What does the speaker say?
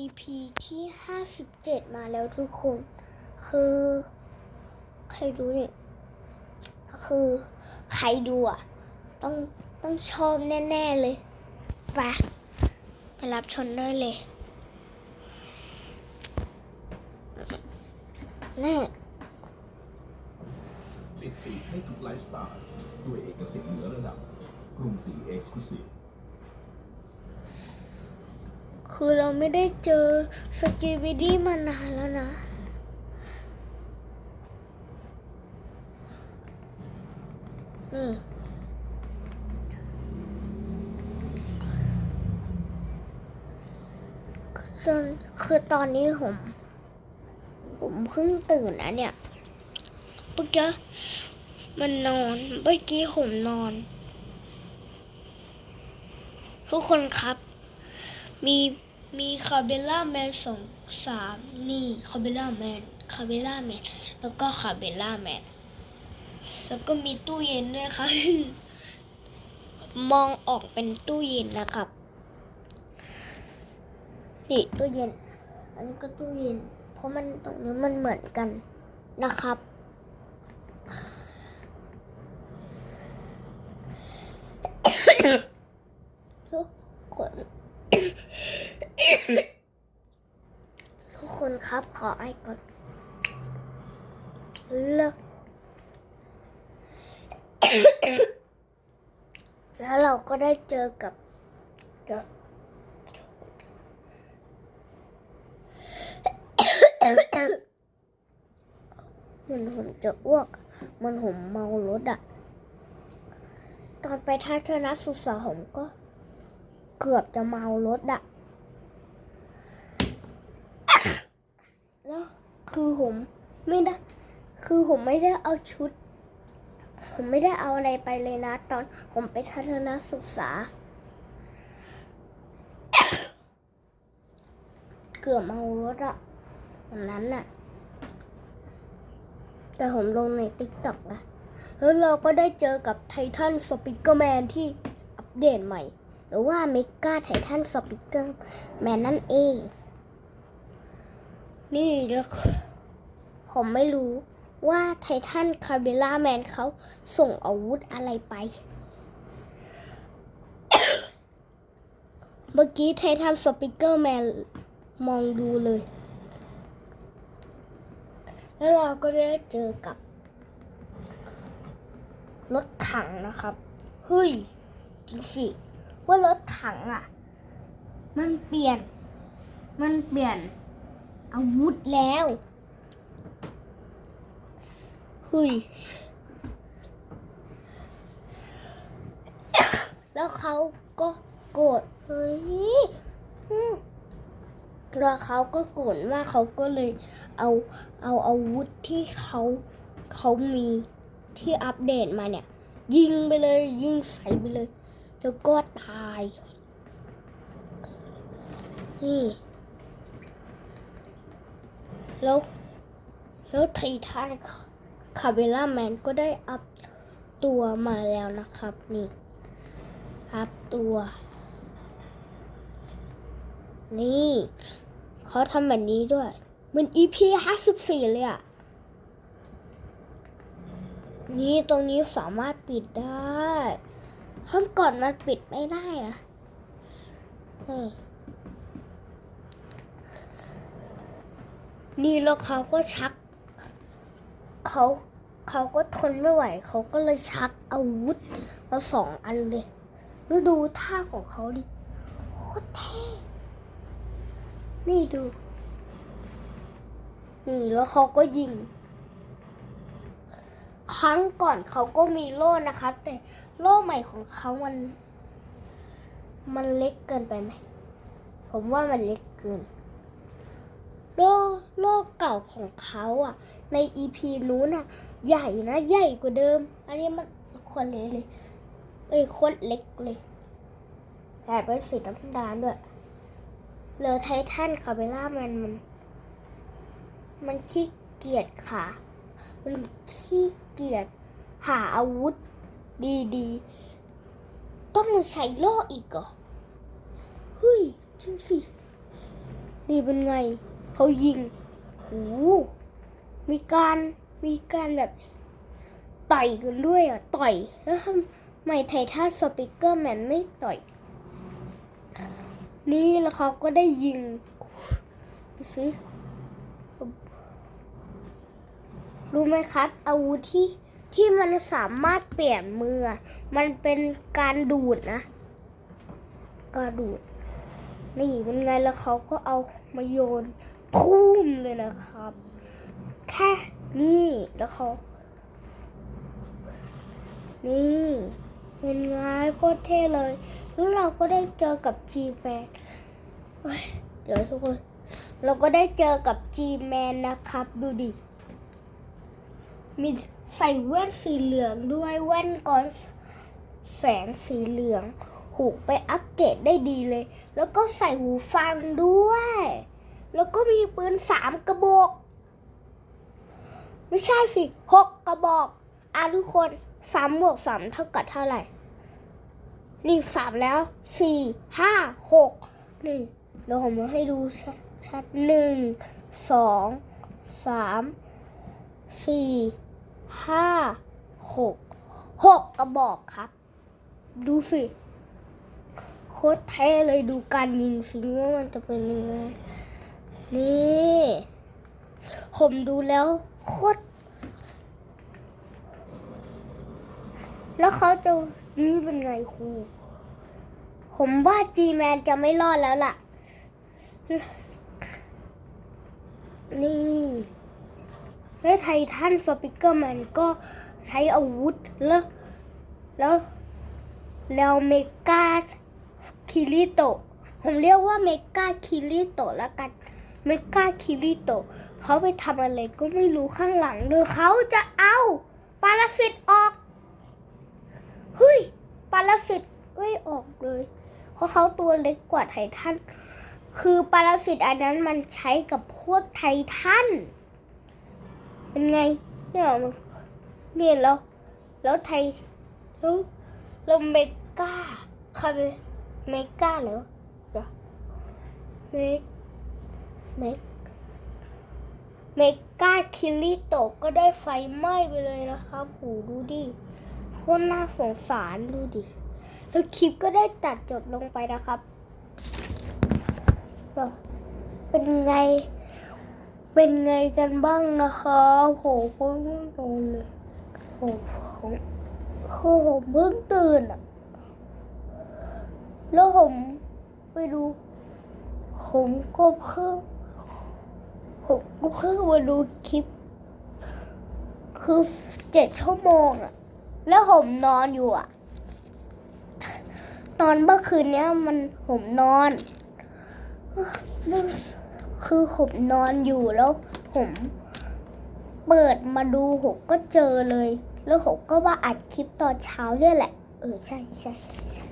EP ที่ 57 มาแล้วทุกคน คือ ใครดูเนี่ย คือใครดูอะ ต้องต้องชอบแน่ๆเลยไปไปรับชมได้เลยแน่ติดปีกให้ทุกไลฟ์สไตล์ด้วยเอกสิทธิ์เหนือระดับกรุงศรีเอ็กซ์คลูซีฟ คือเราไม่ได้เจอสกีวิดี้มานานแล้วนะ นี่ตอนคือตอนนี้ผม ผมเพิ่งตื่นนะเนี่ยเมื่อกี้มันนอนเมื่อกี้ผมนอน ทุกคนครับ มี มีคาเบล่าแมนสองสามนี่คาเบล่าแมนคาเบล่าแมนแล้วก็คาเบล่าแมนแล้วก็มีตู้เย็นด้วยค่ะมองออกเป็นตู้เย็นนะครับนี่ตู้เย็น อันนี้ก็ตู้เย็น เพราะมันตรงนี้มันเหมือนกันนะครับ ทุก คนทุกคนครับ ขอไอก่อนเลิกแล้วเราก็ได้เจอกับเดี๋ยวเหมันผมจะอ้วกเหมันผมเมารถอะตอนไปทัศนศึกษาผมก็ เกือบจะเมารถอะแล้ว คือผมไม่ได้ คือผมไม่ได้เอาชุด ผมไม่ได้เอาอะไรไปเลยนะ ตอนผมไปทัศนศึกษา เกือบเมารถอะวันนั้นน่ะ แต่ผมลงในติ๊กต็อกนะ แล้วเราก็ได้เจอกับไททันสปิเกอร์แมนที่อัปเดตใหม่ หรือว่าเมกาไททันสปิเกอร์แมนนั่นเอง นี่แล้ว ผมไม่รู้ว่าไททันคาเบล่าแมนเขาส่งอาวุธอะไรไป เมื่อกี้ไททันสปิเกอร์แมนมองดูเลย แล้วเราก็ได้เจอกับ รถถังนะครับ เฮ้ยจริงสิ ว่ารถถังอะ มันเปลี่ยน มันเปลี่ยนอาวุธแล้ว ฮ้ยแล้วเขาก็โกรธเฮ้ยแล้วเขาก็โกรธมาเขาก็เลยเอาเอาอาวุธที่เขาเขามีที่อัปเดตมาเนี่ย ยิงไปเลยยิงใส่ไปเลย แล้วก็ตาย นี่แล้วแล้วไททัน คาเบล่าแมนก็ได้อัพตัวมาแล้วนะครับนี่ อัพตัว นี่เขาทำแบบนี้ด้วยเหมัน EP ห้าสิบสี่เลยอะนี่ตรงนี้สามารถปิดได้ข้างก่อนมันปิดไม่ได้นะนี่นี่แล้วเขาก็ชัก เขาเขาก็ทนไม่ไหว เขาก็เลยชักอาวุธมาสองอันเลยแล้วดูท่าของเขาดิโคตรเท่นี่ดู นี่แล้วเขาก็ยิง ครั้งก่อนเขาก็มีโล่นะครับ แต่โล่ใหม่ของเขามัน มันเล็กเกินไปไหม ผมว่ามันเล็กเกิน โล่โล่เก่าของเขาอะ ในอีพีนู้นอะใหญ่นะใหญ่กว่าเดิม อันนี้มันคนเล็กเลยเอ้ยคนเล็กเลยแต่เป็นสีน้ำตาลด้วยเลือไททันคาเบล่ามันมัน มันขี้เกียจขามันขี้เกียจหาอาวุธดีๆ ต้องใช้โล่อีกเหรอ เฮ้ยจริงสินี่เป็นไง เขายิงโอ้ มีการมีการแบบต่อยกันด้วยอะต่อยแล้วทำไมไททันสปิเกอร์แมนไม่ต่อย นี่แล้วเขาก็ได้ยิงดูสิรู้ไหมครับ อาวุธที่ที่มันสามารถเปลี่ยนมือ มันเป็นการดูดนะการดูดนี่เป็นไงแล้วเขาก็เอามาโยนทุ่มเลยนะครับ แค่นี่แล้วเขานี่เป็นไงโคตรเท่เลย แล้วเราก็ได้เจอกับ G Man เฮ้ยเดี๋ยวทุกคน เราก็ได้เจอกับ G Man นนะครับ ดูดิ มีใส่แว่นสีเหลืองด้วยแว่นก่อนแสงสีเหลืองหูไปอัปเกรดได้ดีเลย แล้วก็ใส่หูฟังด้วย แล้วก็มีปืนสามกระบอก ไม่ใช่สิหกกระบอกอะทุกคนสามบวกสามเท่ากับเท่าไหร่นี่สามแล้วสี่ห้าหกหนี่งเดี๋ยวผมมาให้ดูชัดชัดหนึ่งสองสามสี่ห้าหกหกกระบอกครับ ดูสิโคตรเท่เลยดูการยิงสิว่ามันจะเป็นยังไง นี่ ผมดูแล้ว โคตรแล้วเขาจะนี่เป็นไงครู ผมว่าจีแมนจะไม่รอดแล้วล่ะ นี่แล้วไททันสปิเกอร์แมนก็ใช้อาวุธแล้ว แล้วแล้วเมกาคิริโต ผมเรียกว่าเมกาคิริโตแล้วกัน เมกาคิริโต เขาไปทำอะไรก็ไม่รู้ข้างหลังหรือเขาจะเอาปารสิตออกเฮ้ยปารสิตไม่ออกเลย เพราะเขาตัวเล็กกว่าไททันคือปารสิตอันนั้นมันใช้กับพวกไททันเป็นไงเนี่ยมันเนี่ยแล้วแล้วไทแล้วแล้วเมกาใครเป็นเมกาเหรอเมเมก เมกาคิริโตะก็ได้ไฟไหม้ไปเลยนะครับหูดูดิโคตรน่าสงสารดูดิ แล้วคลิปก็ได้ตัดจบลงไปนะครับ เป็นไง เป็นไงกันบ้างนะคะโหโคตรง่วงนอนเลยโหผมคือผมเพิ่งตื่นอะแล้วผมไปดู ผมก็เพิ่ง ผมก็เพิ่งมาดูคลิป คือเจ็ดชั่วโมงอะแล้วผมนอนอยู่อะนอนเมื่อคืนเนี้ยมันผมนอน คือผมนอนอยู่แล้ว ผม เปิดมาดูผมก็เจอเลย แล้วผมก็มาอัดคลิปตอนเช้าเนี่ยแหละ เออใช่ใช่ใช่ใช่